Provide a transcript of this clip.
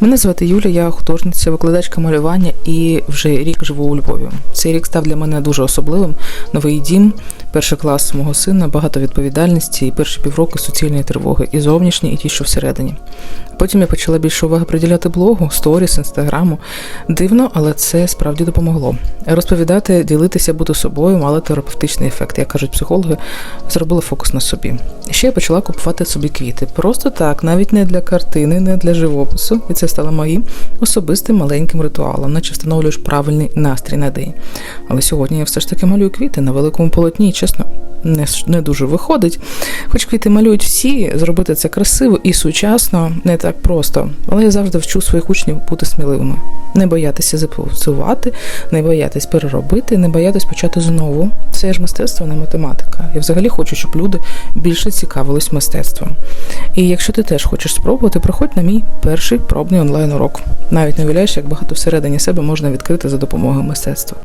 Мене звати Юля, я художниця, викладачка малювання і вже рік живу у Львові. Цей рік став для мене дуже особливим. Новий дім, перший клас мого сина, багато відповідальності і перші півроку суцільної тривоги, і зовнішні, і ті, що всередині. Потім я почала більше уваги приділяти блогу, сторіс, інстаграму. Дивно, але це справді допомогло. Розповідати, ділитися, бути собою мало терапевтичний ефект. Як кажуть психологи, зробила фокус на собі. Ще я почала купувати собі квіти. Просто так, навіть не для картини, не для живопису. І це стало моїм особистим маленьким ритуалом, наче встановлюєш правильний настрій на день. Але сьогодні я все ж таки малюю квіти на великому полотні, чесно, не, не дуже виходить. Хоч квіти малюють всі, зробити це красиво і сучасно не так просто. Але я завжди вчу своїх учнів бути сміливими, не боятися запрацювати, не боятись переробити, не боятись почати знову. Це ж мистецтво, не математика. Я взагалі хочу, щоб люди більше цікавились мистецтвом. І якщо ти теж хочеш спробувати, приходь на мій перший пробний онлайн урок. Навіть не уявляєш, як багато всередині себе можна відкрити за допомогою мистецтва.